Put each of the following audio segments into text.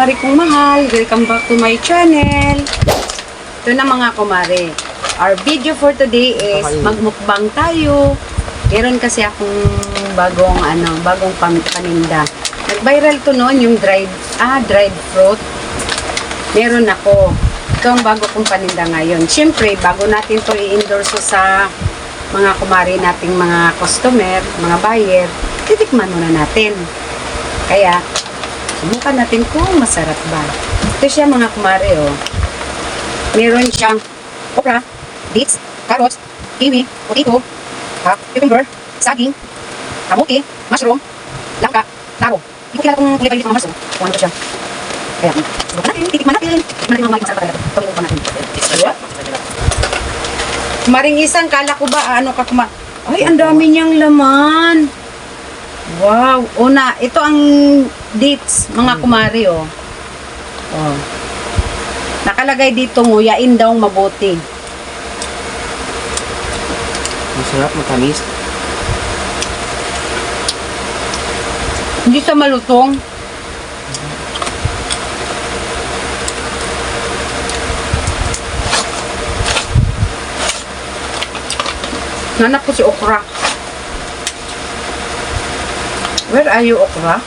kumari kong mahal. Welcome back to my channel. Ito na mga kumari. Our video for today is magmukbang tayo. Meron kasi akong bagong ano, bagong paninda. Nag-viral to noon yung dried, ah, dried fruit. Meron ako. Ito ang bago kong paninda ngayon. Siyempre, bago natin to i-endorse sa mga kumari nating mga customer, mga buyer, titikman muna natin. Kaya, subukan natin kung masarap ba. Ito siya mga kumari, oh. Meron siyang okra, beets, carrots, kiwi, potato, ha, cucumber, saging, kamote, mushroom, langka, taro. Hindi ko kilala kung kulay palit mga mushroom. Kung ano siya. Kaya, subukan natin, titikman natin. Titikman natin mga mga masarap talaga. Ito yung natin. Maring isang, kala ko ba, ano ka kuma... Ay, ang dami niyang laman. Wow. Una, ito ang dates, mga kumari, oh. Oh. Nakalagay dito, nguyain daw mabuti. Masarap, matamis. Hindi sa malutong. Nanap ko si Okra. Where are you, Okra?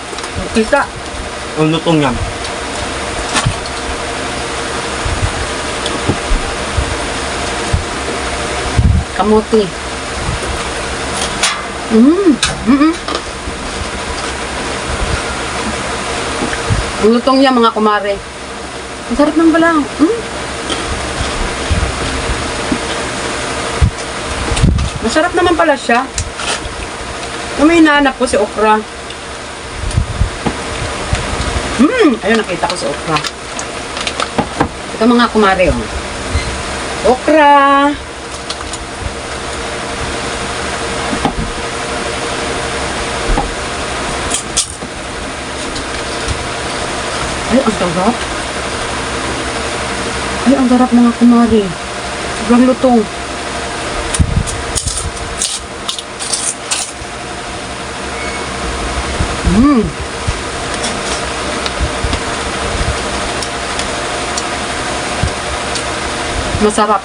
Kita. Ang lutong yan. Kamuti. Mm. Mm Ang lutong niya mga kumare. Ang sarap ng balang. Mm. Masarap naman pala siya. May hinahanap ko si okra. Hmm, ayun nakita ko si okra. Ito mga kumare oh. Okra. Ay, ang sarap. Ay, ang sarap mga kumari. Sobrang lutong. Mmm. Masarap.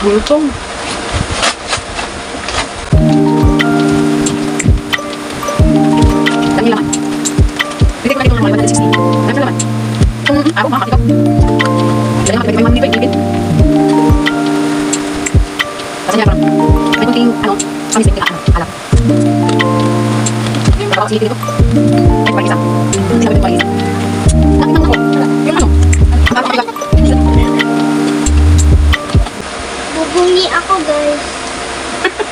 Lutong. Dami laman. Ko na dito ng mga 160. Dami laman. Kung ako makakatikaw. Dami naman, pwede may mga nito, Kasi parang, may kunting, ano, panis din ano, alak. Baka kasi dito. Ay, namin pag-isa. Nakita ko, yung ano, ang kapag Bubungi ako, guys.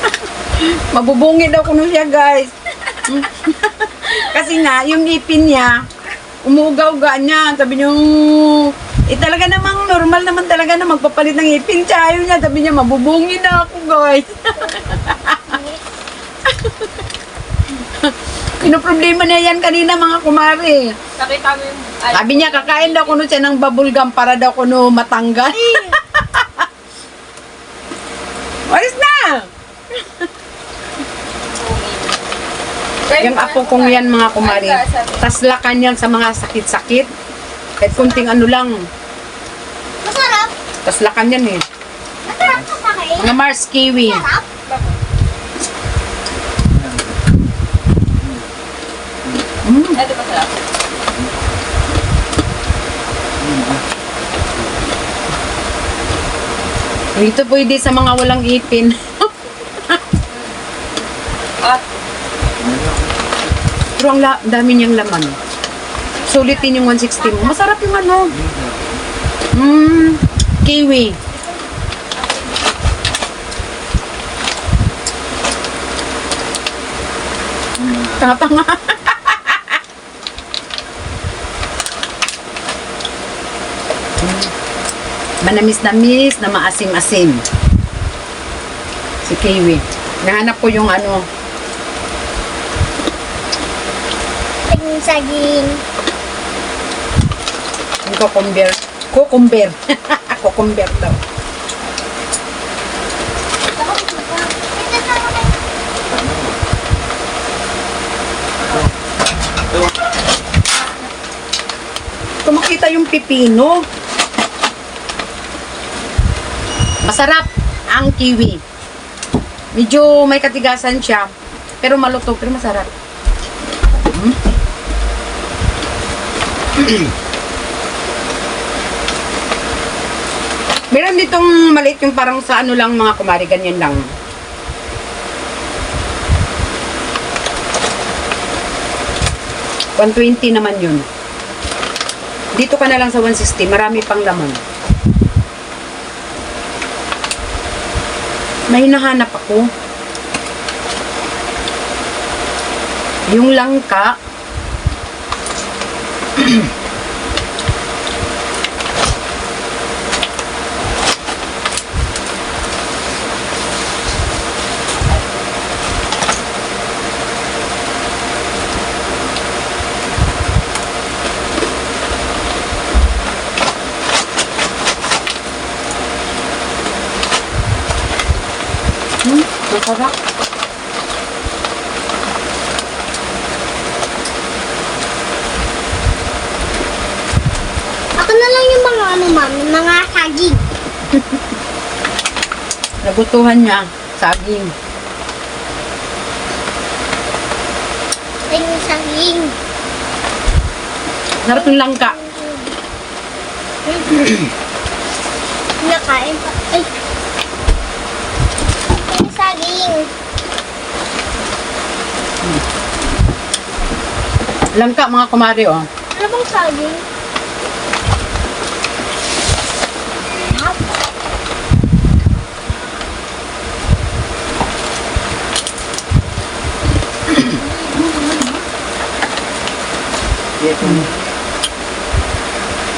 Mabubungi daw kuno siya, guys. Kasi nga, yung ipin niya, umugaw-ga niya. Sabi niyo, eh talaga namang normal naman talaga na magpapalit ng ipin. Siya ayaw niya. Sabi niya, mabubungi na ako, guys. Pinoproblema niya yan kanina, mga kumari. Nakita mo yung... Sabi niya, kakain daw kuno siya ng bubblegum para daw kuno matanggal. Alis na! Yung apo kong yan mga kumari, taslakan yan sa mga sakit-sakit. Kahit kunting ano lang, Masarap. taslakan yan eh. Masarap sa kain. Mga Mars Kiwi. Masarap. Mm. Ito ba sarap? Dito pwede sa mga walang ipin. At, Pero ang la- dami niyang laman. Sulitin yung 160 mo. Masarap yung ano. Mmm, kiwi. Tanga-tanga. Manamis-namis na maasim-asim. Si kiwi. Nahanap ko yung ano, Tingin saging. yung cucumber. Cucumber. Cucumber daw. Kumakita yung pipino. Masarap ang kiwi. Medyo may katigasan siya. Pero malutong, pero masarap. Mm. Meron ditong maliit yung parang sa ano lang mga kumari, ganyan lang. $120 naman yun. Dito ka na lang sa 160, marami pang laman. May hinahanap ako. Yung langka. Hmm, masarap. Ako na lang yung mga ano, mami, mga saging. Nagutuhan niya. Saging. Ito yung saging. Sarap yung langka. Nakain pa. Saging. Langka mga kumari oh. Ano bang saging?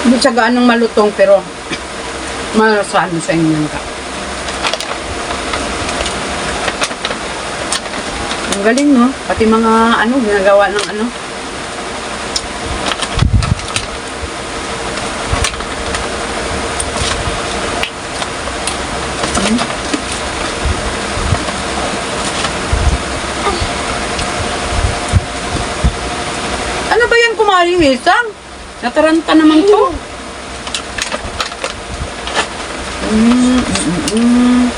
Hindi siya gaanong malutong pero malasano sa inyo langka. Ang galing no? Pati mga ano, ginagawa ng ano. Hmm. Ano ba yan kumaring isang? Nataranta naman to. Mm, mm, mm,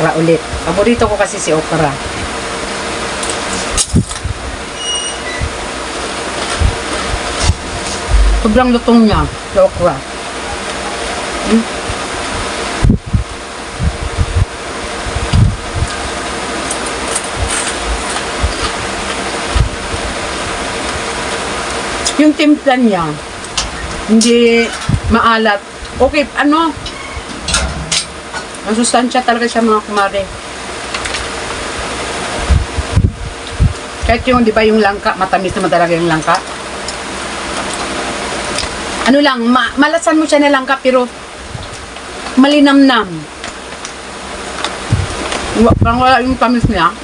Okra ulit. Paborito ko kasi si okra. Sobrang lutong niya sa okra. Hmm? Yung timpla niya, hindi maalat. Okay, ano, ang sustansya talaga siya mga kumare. Kahit yung, di ba yung langka, matamis naman talaga yung langka. Ano lang, ma malasan mo siya na langka pero malinamnam. Parang wala yung tamis niya.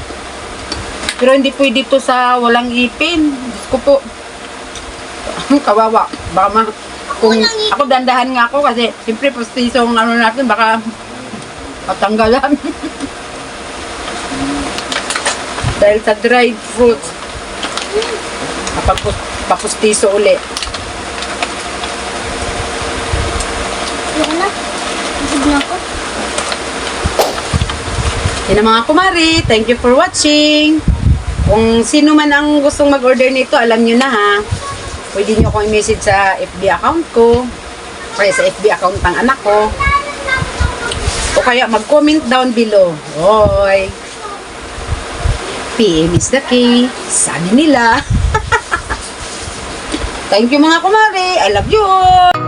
Pero hindi pwede to sa walang ipin. Diyos ko po. Kawawa. Baka ma... Kung, ako dandahan nga ako kasi siyempre postiso ang ano natin baka patanggalan. Dahil sa dried fruits, kapag papustiso uli. Busog na ako. Yan ang mga kumari. Thank you for watching. Kung sino man ang gustong mag-order nito, alam nyo na ha. Pwede nyo akong i-message sa FB account ko. Kaya sa FB account ng anak ko. Kaya mag-comment down below. Hoy! PM is the key. Sabi nila. Thank you mga kumari. I love you all.